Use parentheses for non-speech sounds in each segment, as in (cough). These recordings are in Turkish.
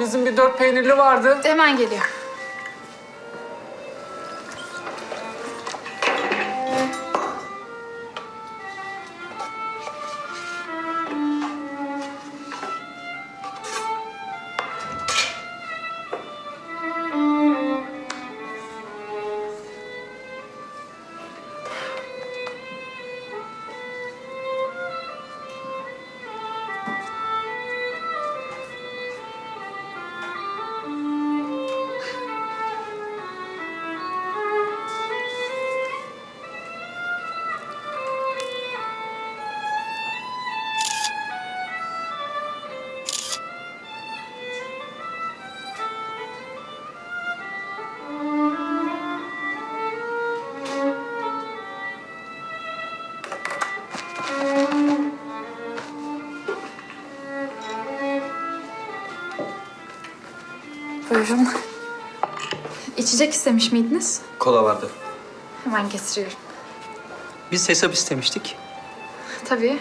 Bizim bir dört peynirli vardı. Hemen geliyor. Buyurun. İçecek istemiş miydiniz? Kola vardı. Hemen getiriyorum. Biz hesap istemiştik. Tabii.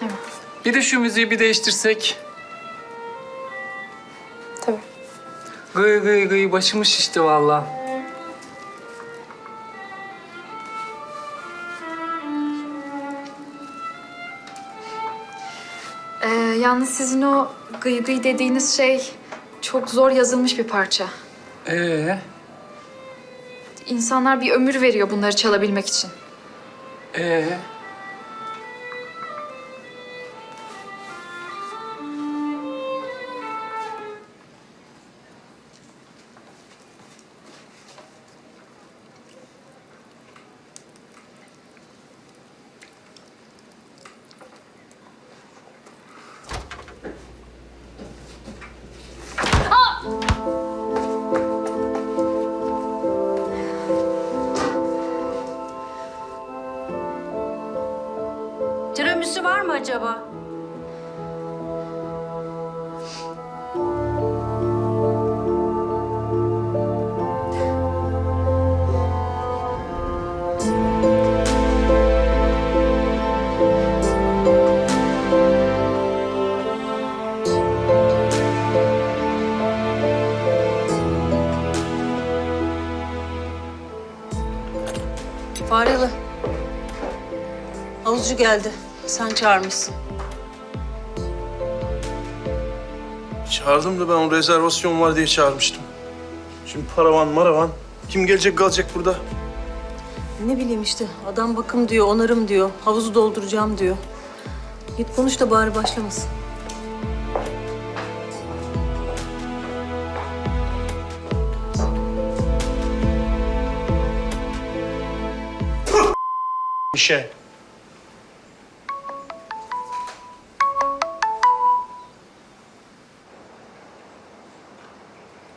Hemen. Bir de şu müziği bir değiştirsek. Tabii. Gıy gıy gıy başımız şişti vallahi. Ee, yalnız sizin o gıy gıy dediğiniz şey çok zor yazılmış bir parça. Ee, İnsanlar bir ömür veriyor bunları çalabilmek için. ee. Acaba? Faryalı. Geldi. Sen çağırmışsın. Çağırdım da ben o rezervasyon var diye çağırmıştım. Şimdi paravan maravan. Kim gelecek kalacak burada? Ne bileyim işte adam bakım diyor, onarım diyor, havuzu dolduracağım diyor. Git konuş da bari başlamasın. İşe.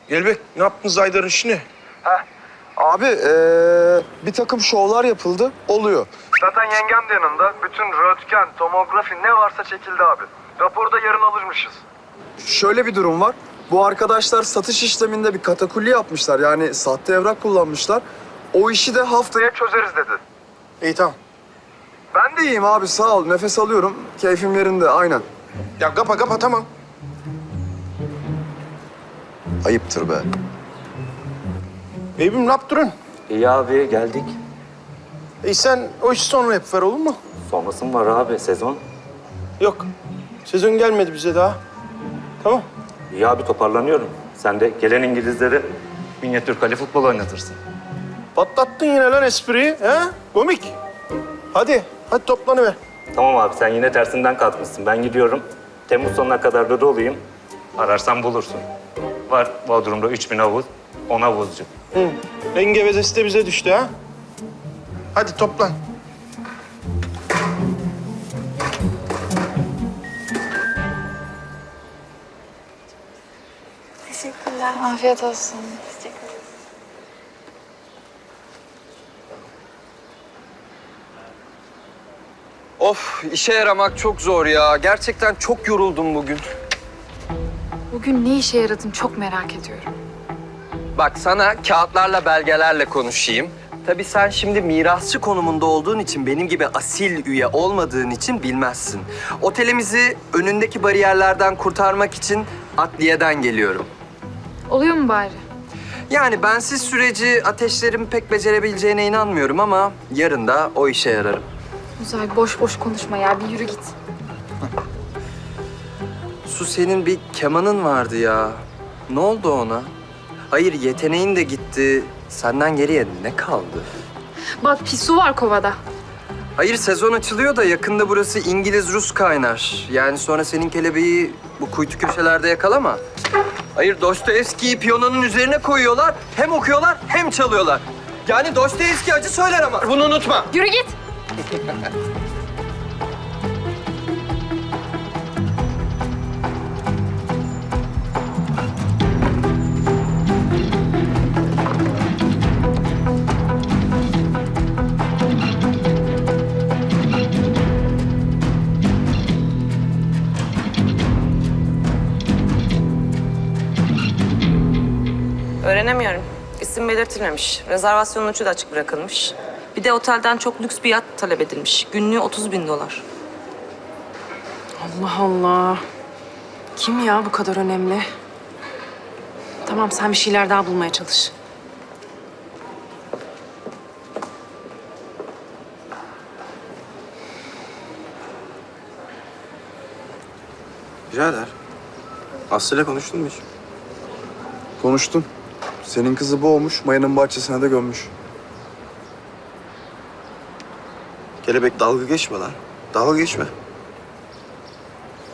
Gelbek ne yaptınız Aydar'ın işini? Abi eee, bir takım şovlar yapıldı. Oluyor. Zaten yengem de yanında. Bütün röntgen, tomografi ne varsa çekildi abi. Raporu da yarın alırmışız. Şöyle bir durum var. Bu arkadaşlar satış işleminde bir katakulli yapmışlar. Yani sahte evrak kullanmışlar. O işi de haftaya... Çözeriz dedi. İyi tamam. Ben de iyiyim abi sağ ol. Nefes alıyorum. Keyfim yerinde aynen. Ya kapa kapa tamam. Ayıptır be. Beybim ne yaptırın? İyi abi geldik. E sen o işi sonra yap ver olur mu? Sonrası mı var abi sezon? Yok. Sezon gelmedi bize daha. Tamam. İyi abi toparlanıyorum. Sen de gelen İngilizleri minyatür kale futbol oynatırsın. Patlattın yine lan espriyi. He? Komik. Hadi. Hadi toplanıver. Tamam abi sen yine tersinden kalkmışsın. Ben gidiyorum. Temmuz sonuna kadar da doluyum. Ararsan bulursun. Var Bodrum'da 3000 havuz, 10 havuzcu. Hı. En gevezesi de bize düştü ha. Hadi toplan. Afiyet olsun. Of işe yaramak çok zor ya. Gerçekten çok yoruldum bugün. Bugün ne işe yaradın çok merak ediyorum. Bak sana kağıtlarla belgelerle konuşayım. Tabii sen şimdi mirasçı konumunda olduğun için benim gibi asil üye olmadığın için bilmezsin. Otelimizi önündeki bariyerlerden kurtarmak için adliyeden geliyorum. Oluyor mu bari? Yani bensiz süreci ateşlerin pek becerebileceğine inanmıyorum ama yarın da o işe yararım. Uzay boş boş konuşma ya bir yürü git. Su senin bir kemanın vardı ya. Ne oldu ona? Hayır yeteneğin de gitti. Senden geriye ne kaldı? Bak pis su var kovada. Hayır sezon açılıyor da yakında burası İngiliz-Rus kaynar. Yani sonra senin kelebeği bu kuytu köşelerde yakalama. Hayır Dostoyevski'yi piyanonun üzerine koyuyorlar. Hem okuyorlar hem çalıyorlar. Yani Dostoyevski acı söyler ama. Bunu unutma. Yürü git. (laughs) belirtilmemiş. Rezervasyonun uçu da açık bırakılmış. Bir de otelden çok lüks bir yat talep edilmiş. Günlüğü 30 bin dolar. Allah Allah. Kim ya bu kadar önemli? Tamam sen bir şeyler daha bulmaya çalış. Birader. Aslı'yla konuştun mu hiç? Konuştum. Senin kızı boğmuş, Maya'nın bahçesine de gömmüş. Kelebek dalga geçme lan. Dalga geçme.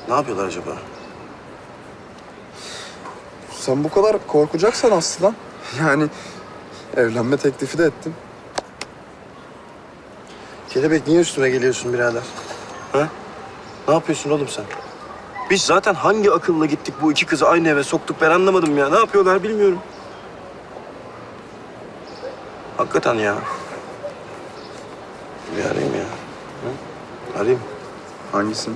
Ne yapıyorlar acaba? Sen bu kadar korkacaksan Aslı'dan. Yani evlenme teklifi de ettim. Kelebek niye üstüme geliyorsun birader? Ha? Ne yapıyorsun oğlum sen? Biz zaten hangi akılla gittik bu iki kızı aynı eve soktuk ben anlamadım ya. Ne yapıyorlar bilmiyorum. Hakikaten ya. Bir arayayım ya. Hı? Arayayım. Hangisini?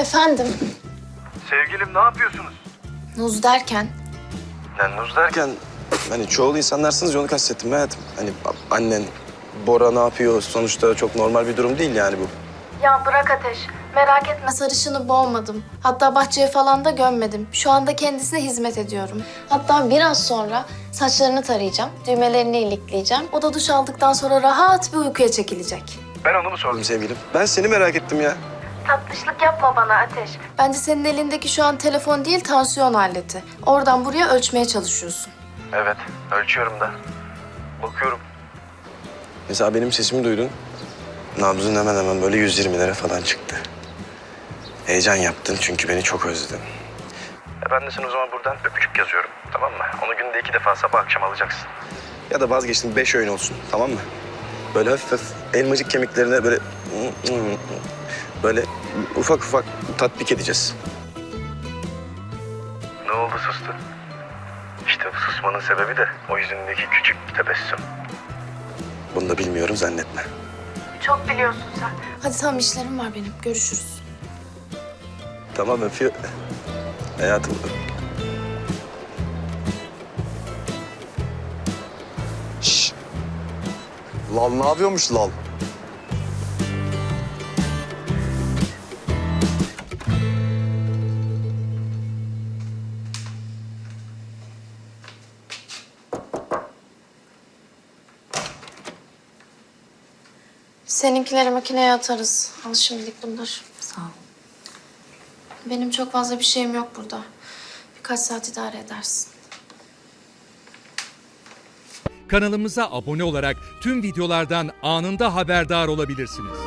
Efendim, Sevgilim ne yapıyorsunuz? Nuz derken? Yani Nuz derken hani çoğul insanlarsınız ya onu kastettim hayatım. Hani a- annen Bora ne yapıyor sonuçta çok normal bir durum değil yani bu. Ya bırak Ateş. Merak etme sarışını boğmadım. Hatta bahçeye falan da gömmedim. Şu anda kendisine hizmet ediyorum. Hatta biraz sonra saçlarını tarayacağım, düğmelerini ilikleyeceğim. O da duş aldıktan sonra rahat bir uykuya çekilecek. Ben onu mu sordum sevgilim? Ben seni merak ettim ya. Tatlışlık yapma bana Ateş. Bence senin elindeki şu an telefon değil, tansiyon aleti. Oradan buraya ölçmeye çalışıyorsun. Evet, ölçüyorum da. Bakıyorum. Mesela benim sesimi duydun. Nabzın hemen hemen böyle 120'lere falan çıktı. Heyecan yaptın çünkü beni çok özledin. E ben de sana o zaman buradan öpücük yazıyorum, tamam mı? Onu günde iki defa sabah akşam alacaksın. Ya da vazgeçtim, beş öğün olsun, tamam mı? Böyle hafif hafif elmacık kemiklerine böyle... Böyle ufak ufak tatbik edeceğiz. Ne oldu sustun? İşte bu susmanın sebebi de o yüzündeki küçük tebessüm. Bunu da bilmiyorum zannetme. Çok biliyorsun sen. Hadi tamam işlerim var benim. Görüşürüz. Tamam öpüyor. Hayatım. Şşş. Lal ne yapıyormuş Lal? Seninkileri makineye atarız. Al şimdilik bunları. Sağ ol. Benim çok fazla bir şeyim yok burada. Birkaç saat idare edersin. Kanalımıza abone olarak tüm videolardan anında haberdar olabilirsiniz.